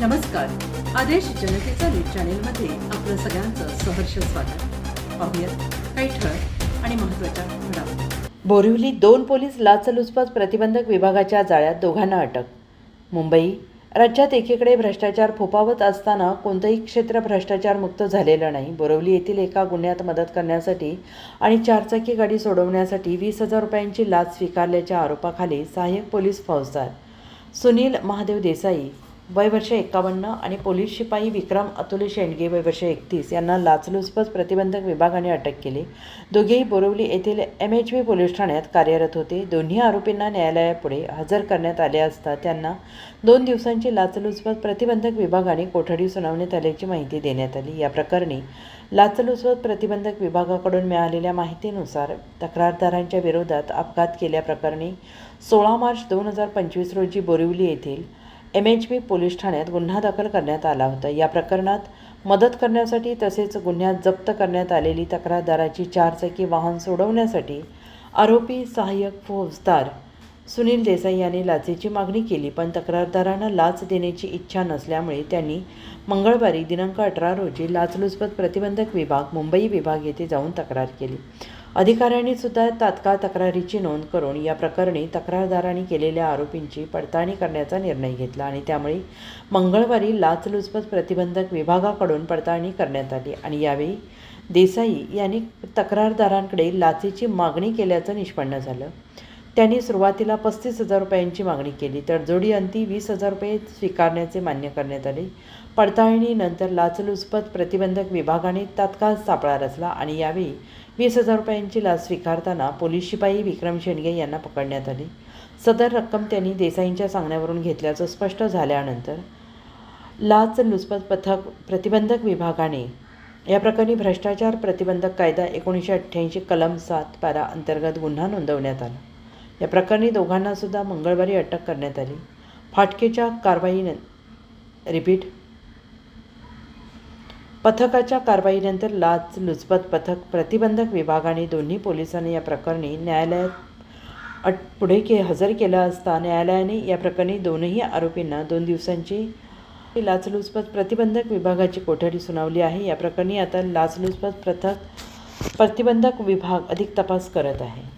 नमस्कार. आदेश जनतेचा न्यूज चॅनेलमध्ये आपलं सगळ्यांचं सहर्ष स्वागत. पाहूयात काही ठळक आणि महत्त्वाच्या घडामोडी. बोरिवली दोन पोलीस लाचलुचपत प्रतिबंधक विभागाच्या जाळ्यात दोघांना अटक. मुंबई राज्यात एकीकडे भ्रष्टाचार फोफावत असताना कोणतंही क्षेत्र भ्रष्टाचारमुक्त झालेलं नाही. बोरवली येथील एका गुन्ह्यात मदत करण्यासाठी आणि चारचाकी गाडी सोडवण्यासाठी वीस हजार रुपयांची लाच स्वीकारल्याच्या आरोपाखाली सहाय्यक पोलीस फौजदार सुनील महादेव देसाई वय वर्ष एक्कावन्न आणि पोलीस शिपाई विक्रम अतुल शेंडगे वय वर्ष एकतीस यांना लाचलुचपत प्रतिबंधक विभागाने अटक केली. दोघेही बोरवली येथील एम एच बी पोलीस ठाण्यात कार्यरत होते. दोन्ही आरोपींना न्यायालयापुढे हजर करण्यात आले असता त्यांना दोन दिवसांची लाचलुचपत प्रतिबंधक विभागाने कोठडी सुनावण्यात आल्याची माहिती देण्यात आली. या प्रकरणी लाचलुचपत प्रतिबंधक विभागाकडून मिळालेल्या माहितीनुसार तक्रारदारांच्या विरोधात अपघात केल्याप्रकरणी सोळा मार्च दोन हजार पंचवीस रोजी बोरिवली येथील एम एच बी पोलीस ठाण्यात गुन्हा दाखल करण्यात आला होता. या प्रकरणात मदत करण्यासाठी तसेच गुन्ह्यात जप्त करण्यात आलेली तक्रारदाराची चारचाकी वाहन सोडवण्यासाठी आरोपी सहाय्यक फौजदार सुनील देसाई यांनी लाचेची मागणी केली पण तक्रारदारांना लाच देण्याची इच्छा नसल्यामुळे त्यांनी मंगळवारी दिनांक अठरा रोजी लाचलुचपत प्रतिबंधक विभाग मुंबई विभाग येथे जाऊन तक्रार केली. अधिकाऱ्यांनी सुद्धा तात्काळ तक्रारीची नोंद करून या प्रकरणी तक्रारदारांनी केलेल्या आरोपींची पडताळणी करण्याचा निर्णय घेतला आणि त्यामुळे मंगळवारी लाचलुचपत प्रतिबंधक विभागाकडून पडताळणी करण्यात आली आणि यावेळी देसाई यांनी तक्रारदारांकडे लाचेची मागणी केल्याचं निष्पन्न झालं. त्यांनी सुरुवातीला पस्तीस हजार रुपयांची मागणी केली तर जोडी अंती वीस हजार रुपये स्वीकारण्याचे मान्य करण्यात आले. पडताळणीनंतर लाचलुचपत प्रतिबंधक विभागाने तात्काळ सापळा रचला आणि यावेळी वीस हजार रुपयांची लाच स्वीकारताना पोलीस शिपाई विक्रम शेंडगे यांना पकडण्यात आले. सदर रक्कम त्यांनी देसाईंच्या सांगण्यावरून घेतल्याचं स्पष्ट झाल्यानंतर लाचलुचपत पथक प्रतिबंधक विभागाने या प्रकरणी भ्रष्टाचार प्रतिबंधक कायदा एकोणीसशे अठ्ठ्याऐंशी कलम सात पारा अंतर्गत गुन्हा नोंदवण्यात आला. या प्रकरणी दोघांनासुद्धा मंगळवारी अटक करण्यात आली. फाटकेच्या कारवाई रिपीट पथकाच्या कारवाईनंतर लाच लुचपत पथक प्रतिबंधक विभागाने दोन्ही पोलिसांनी या प्रकरणी न्यायालयात अट पुढे के हजर केला असता न्यायालयाने या प्रकरणी दोनही आरोपींना दोन दिवसांची लाचलुचपत प्रतिबंधक विभागाची कोठडी सुनावली आहे. या प्रकरणी आता लाचलुचपत पथक प्रतिबंधक विभाग अधिक तपास करत आहे.